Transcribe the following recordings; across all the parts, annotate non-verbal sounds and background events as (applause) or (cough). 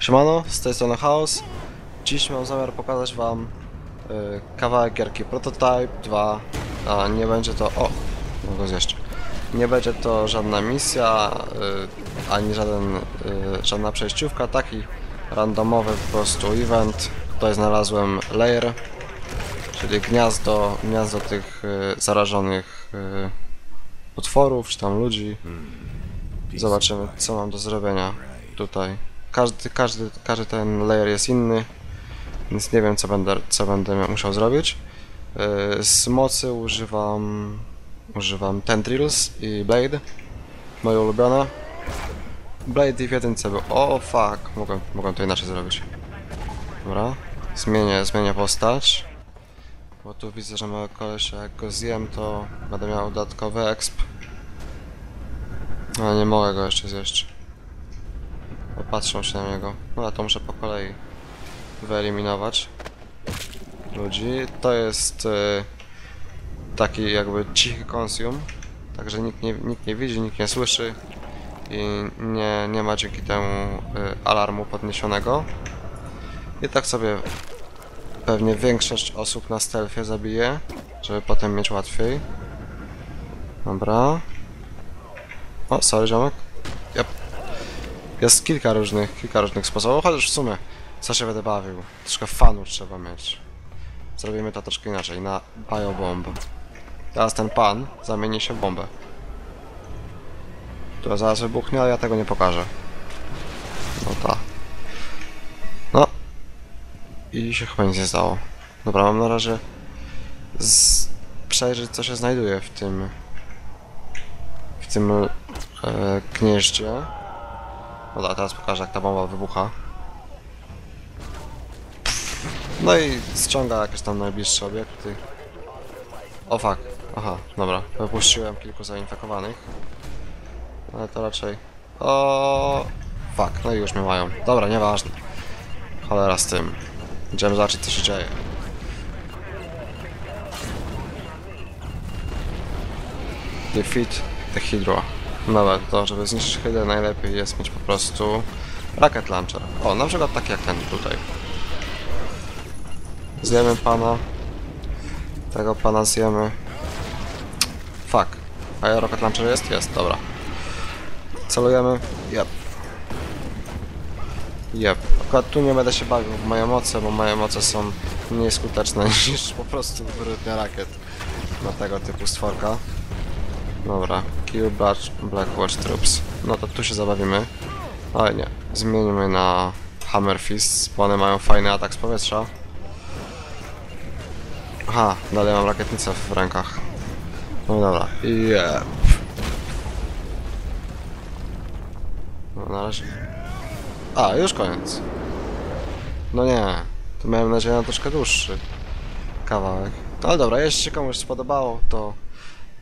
Siemano, z tej strony Chaos. Dziś mam zamiar pokazać wam y, kawałek gierki Prototype 2. A nie będzie to... O! Mogę zjeść. Nie będzie to żadna misja, y, ani żaden, y, żadna przejściówka, taki randomowy po prostu event. Tutaj znalazłem layer, czyli gniazdo, gniazdo tych y, zarażonych y, potworów, czy tam ludzi. Zobaczymy, co mam do zrobienia tutaj. Każdy, każdy, każdy ten layer jest inny, więc nie wiem, co będę, co będę musiał zrobić. Yy, Z mocy używam, używam Tendrils i Blade, moje ulubione. Blade w jedynce był... O, fuck, mogłem, mogłem to inaczej zrobić. Dobra, zmienię, zmienię postać. Bo tu widzę, że małe kolesia, jak go zjem, to będę miał dodatkowy exp. No nie mogę go jeszcze zjeść. Popatrzą się na niego. No a to muszę po kolei wyeliminować ludzi. To jest e, taki jakby cichy konsum. Także nikt nie, nikt nie widzi, nikt nie słyszy i nie, nie ma dzięki temu e, alarmu podniesionego. I tak sobie pewnie większość osób na stealthie zabije, żeby potem mieć łatwiej. Dobra. O, sorry ziomek. Jest kilka różnych, kilka różnych sposobów, chociaż w sumie co się będę bawił. Troszkę fanu trzeba mieć. Zrobimy to troszkę inaczej, na biobomb. Teraz ten pan zamieni się w bombę. Która zaraz wybuchnie, ale ja tego nie pokażę. No ta. No. I się chyba nic nie stało. Dobra, mam na razie z... przejrzeć co się znajduje w tym w tym e, gnieździe. Dobra, teraz pokażę jak ta bomba wybucha. No i ściąga jakieś tam najbliższe obiekty. O fuck. Aha, dobra. Wypuściłem kilku zainfekowanych. Ale to raczej... O Fuck, no i już mnie mają. Dobra, nieważne. Cholera z tym. Idziemy zobaczyć co się dzieje. Defeat the Hydra. Dobra, to żeby zniszczyć Hydrę najlepiej jest mieć po prostu Rocket Launcher. O, na przykład taki jak ten tutaj. Zjemy pana. Tego pana zjemy. Fuck. A Rocket Launcher jest? Jest, dobra. Celujemy. Yep. Yep. Akurat tu nie będę się bawił w moje moce, bo moje moce są mniej skuteczne (laughs) niż po prostu wyróżnia rakiet na tego typu stworka. Dobra. Kill Black, Watch Troops. No to tu się zabawimy. Ale nie. Zmienimy na Hammer Fist, one mają fajny atak z powietrza. Aha, dalej mam rakietnicę w rękach. No dobra. Jep. No na razie. A, już koniec. No nie. To miałem nadzieję na troszkę dłuższy kawałek. No ale dobra, jeśli się komuś spodobało, to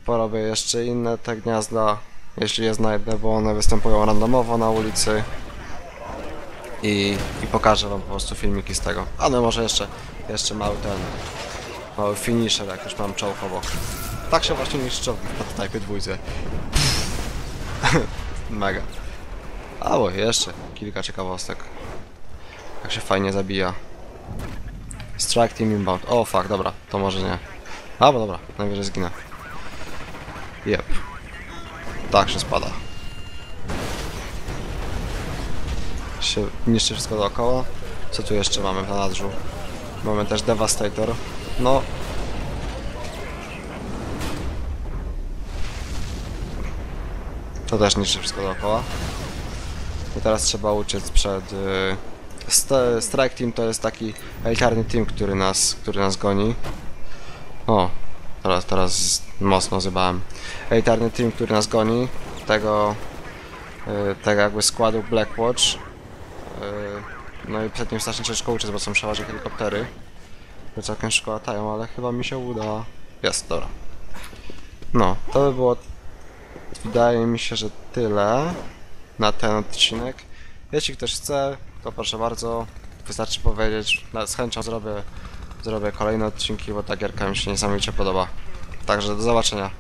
porobię jeszcze inne te gniazda, jeśli je znajdę, bo one występują randomowo na ulicy. I, i pokażę wam po prostu filmiki z tego. A no może jeszcze, jeszcze mały ten, mały finisher, jak już mam czołg obok. Tak się właśnie niszczy czołg w prototypie dwójce. (laughs) Mega. A bo jeszcze kilka ciekawostek. Jak się fajnie zabija. Strike team inbound. O fuck, dobra, to może nie. A bo dobra, najwyżej zginę. Jep. Tak się spada. Się niszczy wszystko dookoła. Co tu jeszcze mamy w zanadrzu? Mamy też Devastator. No. To też niszczy wszystko dookoła. I teraz trzeba uciec przed... Y... St Strike Team to jest taki elitarny team, który nas, który nas goni. O, teraz, teraz mocno zjebałem. Elitarny team, który nas goni. Tego... Y, tego jakby składu Blackwatch. Y, no i przed nim strasznie ciężko uciec, bo są przeważnie helikoptery. Które całkiem szybko latają, ale chyba mi się uda. Jest, dobra. No, to by było... Wydaje mi się, że tyle na ten odcinek. Jeśli ktoś chce, to proszę bardzo, wystarczy powiedzieć, z chęcią zrobię, zrobię kolejne odcinki, bo ta gierka mi się niesamowicie podoba. Także do zobaczenia.